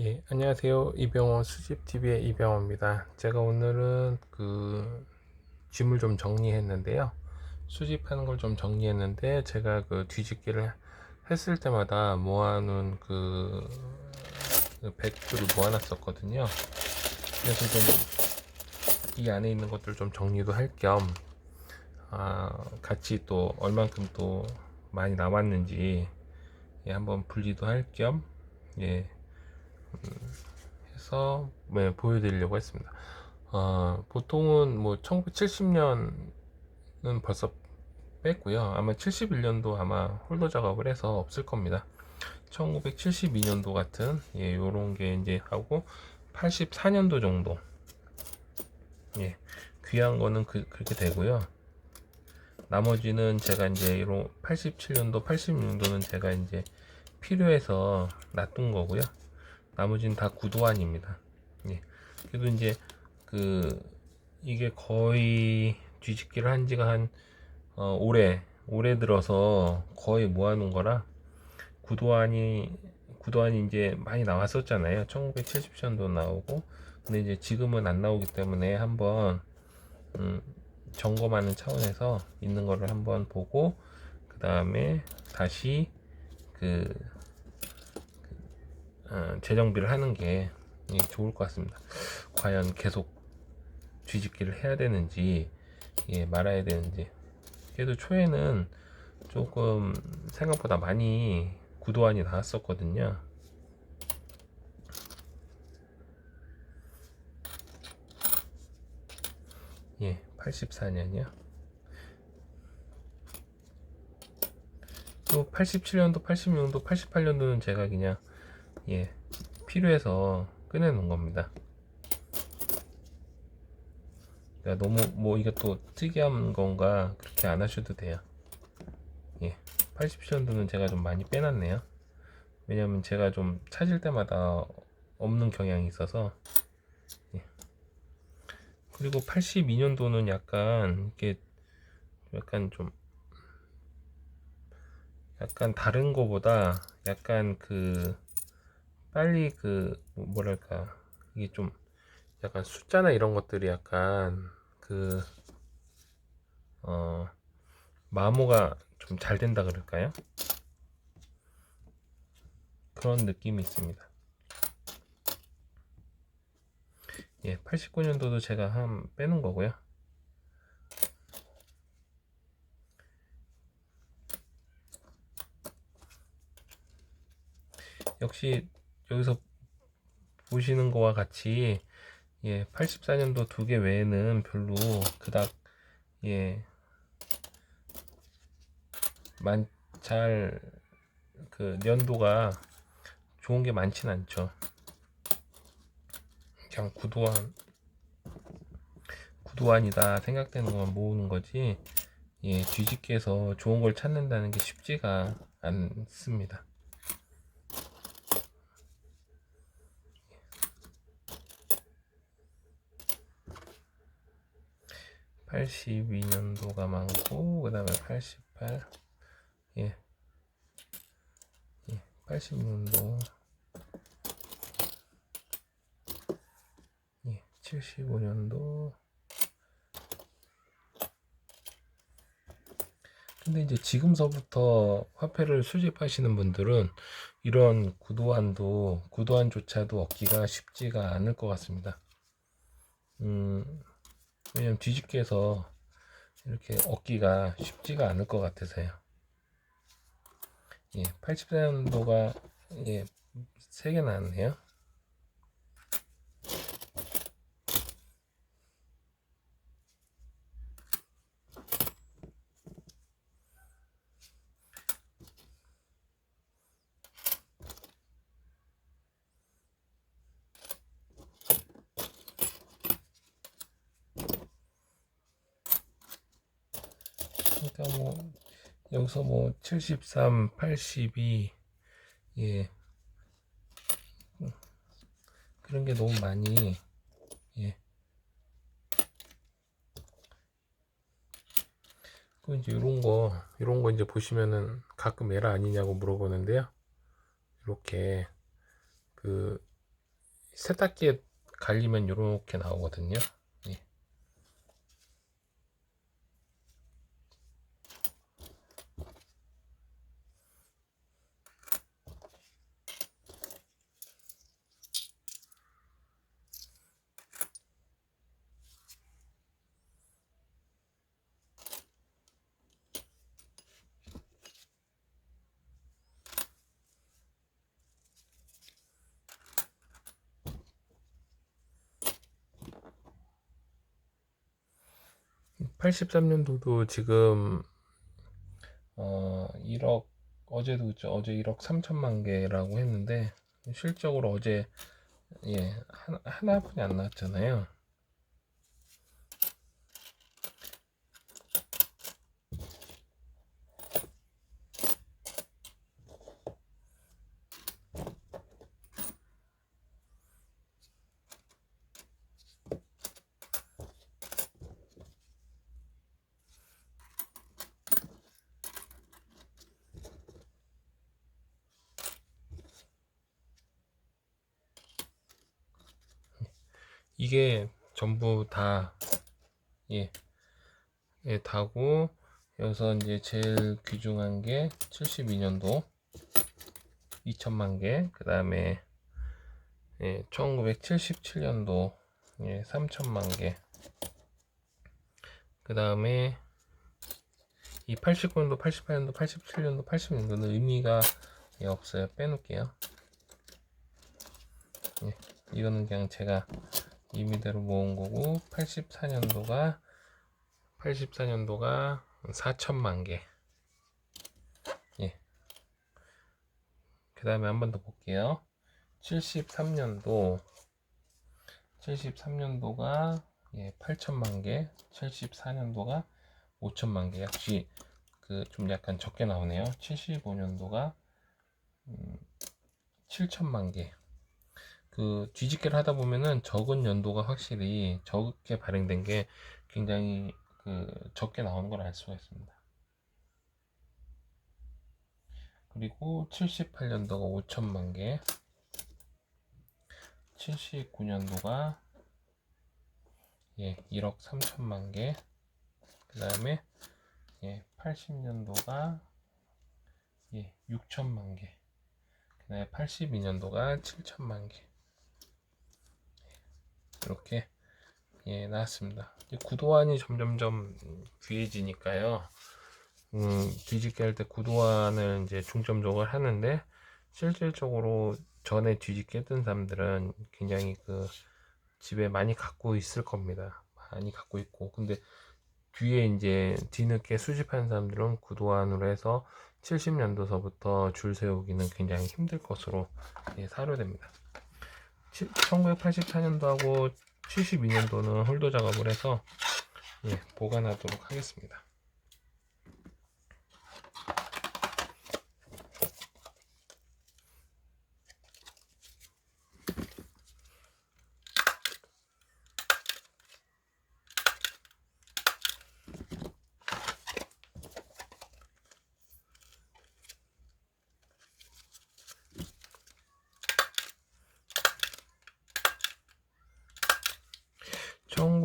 예, 안녕하세요. 이병호 수집TV의 이병호입니다. 제가 오늘은 그 짐을 좀 정리했는데요. 수집하는 걸 좀 정리했는데 제가 그 뒤집기를 했을 때마다 모아놓은 그, 그 백들을 모아놨었거든요. 그래서 좀 이 안에 있는 것들 좀 정리도 할겸 아, 같이 또 얼만큼 또 많이 남았는지 예, 한번 분리도 할겸 예, 해서 네, 보여드리려고 했습니다. 어, 보통은 뭐 1970년은 벌써 뺐고요. 아마 71년도 아마 홀더 작업을 해서 없을 겁니다. 1972년도 같은 예, 요런 게 이제 하고 84년도 정도 예, 귀한 거는 그, 그렇게 되고요. 나머지는 제가 이제 이런 87년도, 86년도는 제가 이제 필요해서 놔둔 거고요. 나머지는 다 구도안입니다. 예. 그래도 이제 그 이게 거의 뒤집기를 한 지가 한 어, 올해 올해 들어서 거의 모아놓은 거라 구도안이 구도안이 이제 많이 나왔었잖아요. 1970년도 나오고 근데 이제 지금은 안 나오기 때문에 한번 음, 점검하는 차원에서 있는 거를 한번 보고 그 다음에 다시 그 어, 재정비를 하는 게 예, 좋을 것 같습니다. 과연 계속 뒤집기를 해야 되는지 예, 말아야 되는지 그래도 초에는 조금 생각보다 많이 구도안이 나왔었거든요. 예, 84년이요. 또 87년도, 86년도, 88년도는 제가 그냥 예, 필요해서 꺼내놓은 겁니다. 그러니까 너무 뭐 이게 또 특이한 건가 그렇게 안 하셔도 돼요. 예, 87년도는 제가 좀 많이 빼놨네요. 왜냐면 제가 좀 찾을 때마다 없는 경향이 있어서 예. 그리고 82년도는 약간 이게 약간 좀 약간 다른 거보다 약간 그 빨리 그 뭐- 뭐랄까 이게 좀 약간 숫자나 이런 것들이 약간 그 어 마모가 좀 잘 된다 그럴까요? 그런 느낌이 있습니다. 예, 89년도도 제가 한 빼는 거고요. 역시 여기서 보시는 거와 같이 예, 84년도 두 개 외에는 별로 그닥 예, 만 잘 그 연도가 좋은 게 많진 않죠. 그냥 구도한 구도안이다 생각되는 것만 모으는 거지 예, 뒤집기 해서 좋은 걸 찾는다는 게 쉽지가 않습니다. 82년도가 많고 그 다음에 88 예. 예, 80년도 예, 75년도 근데 이제 지금서부터 화폐를 수집하시는 분들은 이런 구도안도 구도안조차도 얻기가 쉽지가 않을 것 같습니다. 음, 왜냐면 뒤집기 해서 이렇게 얻기가 쉽지가 않을 것 같아서요. 예, 84년도가 예, 3개 나왔네요. 그러니까 뭐 여기서 뭐 73, 82, 예 그런 게 너무 많이 예. 그 이제 이런 거 이런 거 이제 보시면은 가끔 에라 아니냐고 물어보는데요. 이렇게 그 세탁기에 갈리면 이렇게 나오거든요. 예. (83년도도) 지금 어 1억 어제도 그죠. 어제 1억 3천만 개라고 했는데 실적으로 어제 예 하나, 하나뿐이 안 나왔잖아요 이게 전부 다 예, 예 다고 여기서 이제 제일 귀중한 게 72년도 2천만 개, 그 다음에 예, 1977년도 예, 3천만 개, 그 다음에 이 89년도, 88년도, 87년도, 80년도는 의미가 예, 없어요. 빼놓을게요. 예, 이거는 그냥 제가 임의대로 모은 거고 84년도가 84년도가 4천만 개. 예. 그 다음에 한 번 더 볼게요. 73년도 73년도가 예, 8천만 개, 74년도가 5천만 개. 역시 그 좀 약간 적게 나오네요. 75년도가 음, 7천만 개. 그 뒤집기를 하다 보면은 적은 연도가 확실히 적게 발행된 게 굉장히 그 적게 나오는 걸 알 수가 있습니다. 그리고 78년도가 5천만 개, 79년도가 예, 1억 3천만 개, 그 다음에 예, 80년도가 예, 6천만 개, 그 다음에 82년도가 7천만 개. 이렇게 예 나왔습니다. 구도안이 점점점 귀해지니까요. 음, 뒤집기 할 때 구도안을 이제 중점적으로 하는데 실질적으로 전에 뒤집기 했던 사람들은 굉장히 그 집에 많이 갖고 있을 겁니다. 많이 갖고 있고 근데 뒤에 이제 뒤늦게 수집한 사람들은 구도안으로 해서 70년도서부터 줄 세우기는 굉장히 힘들 것으로 예, 사료됩니다. 1984년도하고 72년도는 홀더 작업을 해서 예, 보관하도록 하겠습니다.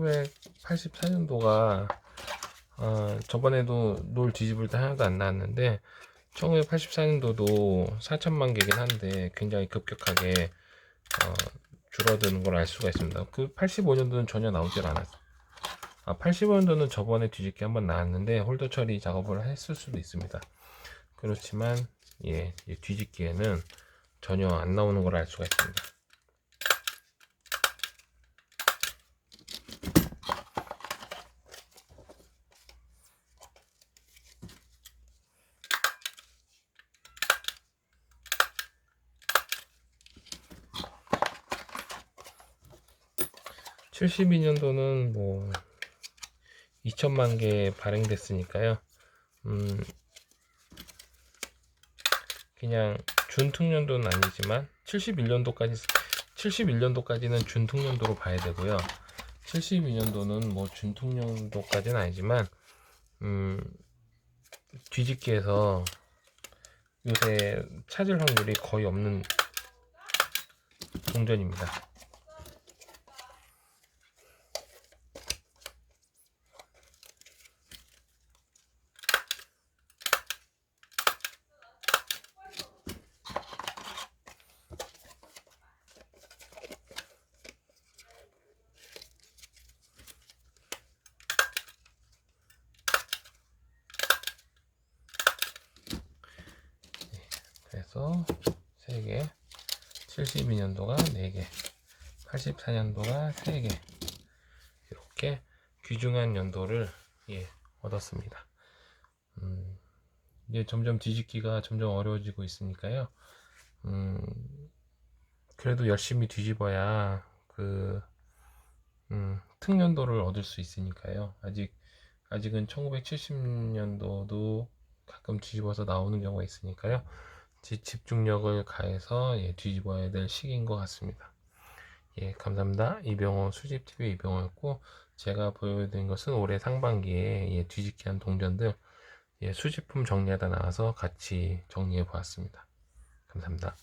(1984년도가) 어, 저번에도 놀 뒤집을 때 하나도 안 나왔는데 1984년도도 4천만 개긴 한데 굉장히 급격하게 어, 줄어드는 걸 알 수가 있습니다. 그 85년도는 전혀 나오질 않았어. 아, 85년도는 저번에 뒤집기 한번 나왔는데 홀더 처리 작업을 했을 수도 있습니다. 그렇지만 예, 뒤집기에는 전혀 안 나오는 걸 알 수가 있습니다. 72년도는 뭐 2천만 개 발행됐으니까요. 음, 그냥 준특년도는 아니지만 71년도까지 71년도까지는 준특년도로 봐야 되고요. 72년도는 뭐 준특년도까지는 아니지만 음, 뒤집기에서 요새 찾을 확률이 거의 없는 동전입니다. 72년도가 4개, 84년도가 3개. 이렇게 귀중한 연도를 예, 얻었습니다. 음, 이제 점점 뒤집기가 점점 어려워지고 있으니까요. 음, 그래도 열심히 뒤집어야 그 음, 특년도를 얻을 수 있으니까요. 아직 아직은 1970년도도 가끔 뒤집어서 나오는 경우가 있으니까요. 지- 집중력을 가해서 예, 뒤집어야 될 시기인 것 같습니다. 예, 감사합니다. 이병호 수집TV 이병호였고 제가 보여드린 것은 올해 상반기에 예, 뒤집기한 동전들 예, 수집품 정리하다 나와서 같이 정리해 보았습니다. 감사합니다.